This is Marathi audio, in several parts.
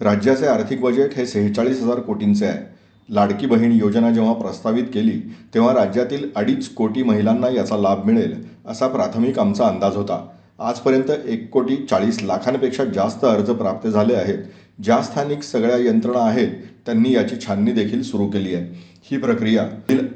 राज्याचे आर्थिक बजेट हे सेहेचाळीस हजार कोटींचे आहे. लाडकी बहीण योजना जेव्हा प्रस्तावित केली तेव्हा राज्यातील अडीच कोटी महिलांना याचा लाभ मिळेल असा प्राथमिक आमचा अंदाज होता. आजपर्यंत एक कोटी चाळीस लाखांपेक्षा जास्त अर्ज प्राप्त झाले आहेत. ज्या स्थानिक सगळ्या यंत्रणा आहेत त्यांनी याची छाननी देखील सुरू केली आहे. ही प्रक्रिया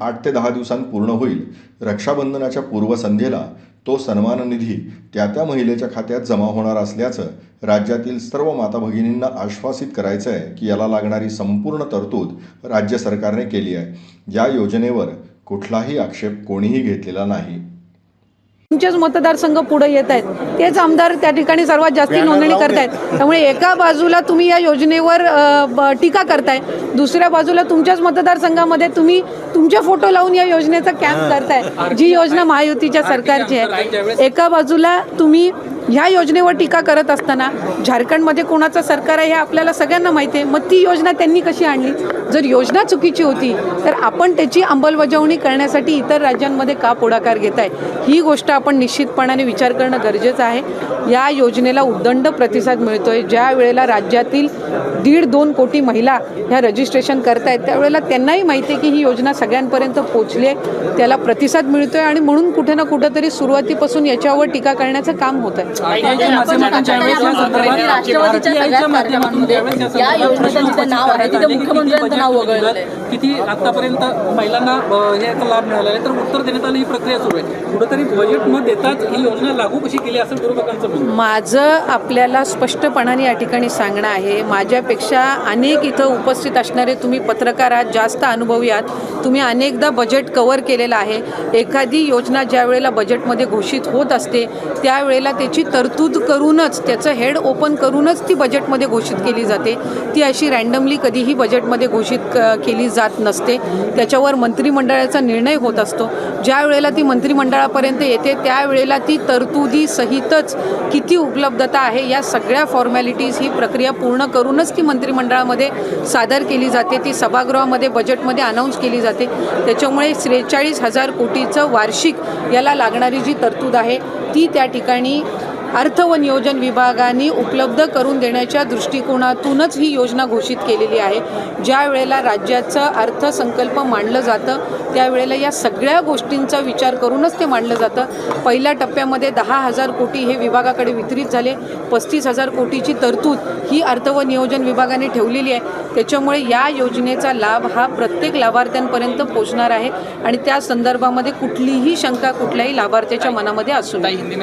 आठ ते दहा दिवसांत पूर्ण होईल. रक्षाबंधनाच्या पूर्वसंध्येला तो सन्मान निधी त्या त्या महिलेच्या खात्यात जमा होणार असल्याचं राज्यातील सर्व माता भगिनींना आश्वासित करायचं आहे की याला लागणारी संपूर्ण तरतूद राज्य सरकारने केली आहे. या योजनेवर कुठलाही आक्षेप कोणीही घेतलेला नाही. तुमचेच मतदारसंघ पुढे येत आहेत. तेच आमदार त्या ठिकाणी सर्वात जास्ती नोंदणी करतायत. त्यामुळे एका बाजूला तुम्ही या योजनेवर टीका करताय. दुसऱ्या बाजूला तुमच्याच मतदारसंघामध्ये तुम्ही तुमचे फोटो लावून या योजनेचा कॅम्प करताय. जी योजना महायुतीच्या सरकारची आहे. एका बाजूला तुम्ही ह्या योजनेवर टीका करत असताना झारखंडमध्ये कोणाचं सरकार आहे हे आपल्याला सगळ्यांना माहिती आहे. मग ती योजना त्यांनी कशी आणली? जर योजना चुकीची होती तर आपण त्याची अंमलबजावणी करण्यासाठी इतर राज्यांमध्ये का पुढाकार घेत आहे ही गोष्ट आपण निश्चितपणाने विचार करणं गरजेचं आहे. या योजनेला उद्दंड प्रतिसाद मिळतोय. ज्या वेळेला राज्यातील दीड दोन कोटी महिला ह्या रजिस्ट्रेशन करतायत त्यावेळेला त्यांनाही माहिती आहे की ही योजना सगळ्यांपर्यंत पोचली आहे. त्याला प्रतिसाद मिळतो आहे आणि म्हणून कुठे ना कुठंतरी सुरुवातीपासून याच्यावर टीका करण्याचं काम होत आहे किती आतापर्यंत महिलांना याचा लाभ मिळाला आहे. तर उत्तर देण्यात आलं ही प्रक्रिया सुरू आहे. कुठेतरी बजेट न देताच ही योजना लागू कशी केली असं विरोधकांचं. माझं आपल्याला स्पष्टपणाने या ठिकाणी सांगणं आहे. माझ्यापेक्षा अनेक इथं उपस्थित असणारे तुम्ही पत्रकार आहात जास्त अनुभवी आहात. तुम्ही अनेकदा बजेट कव्हर केलेलं आहे. एखादी योजना ज्या वेळेला बजेटमध्ये घोषित होत असते त्यावेळेला त्याची तरतूद करूनच त्याचं हेड ओपन करूनच ती बजेटमध्ये घोषित केली जाते. ती अशी रँडमली कधीही बजेटमध्ये घोषित क केली जात नसते. त्याच्यावर मंत्रिमंडळाचा निर्णय होत असतो. ज्या वेळेला ती मंत्रिमंडळापर्यंत येते त्यावेळेला ती तरतुदीसहितच किती उपलब्धता आहे या सगळ्या फॉर्मॅलिटीज ही प्रक्रिया पूर्ण करूनच ती मंत्रिमंडळामध्ये सादर केली जाते. ती सभागृहामध्ये बजेटमध्ये अनाऊन्स केली जाते. त्याच्यामुळे त्रेचाळीस हजार कोटीचं वार्षिक याला लागणारी जी तरतूद आहे ती त्या ठिकाणी अर्थ व नियोजन विभागाने उपलब्ध करून देण्याच्या दृष्टिकोनातूनच ही योजना घोषित केलेली आहे. ज्या वेळेला राज्याचं अर्थसंकल्प मांडलं जातं त्यावेळेला या सगळ्या गोष्टींचा विचार करूनच ते मांडलं जातं. पहिल्या टप्प्यामध्ये दहा हजार कोटी हे विभागाकडे वितरित झाले. पस्तीस हजार कोटीची तरतूद ही अर्थ व नियोजन विभागाने ठेवलेली आहे. त्याच्यामुळे या योजनेचा लाभ हा प्रत्येक लाभार्थ्यांपर्यंत पोचणार आहे. आणि त्या संदर्भामध्ये कुठलीही शंका कुठल्याही लाभार्थ्याच्या मनामध्ये असू नये.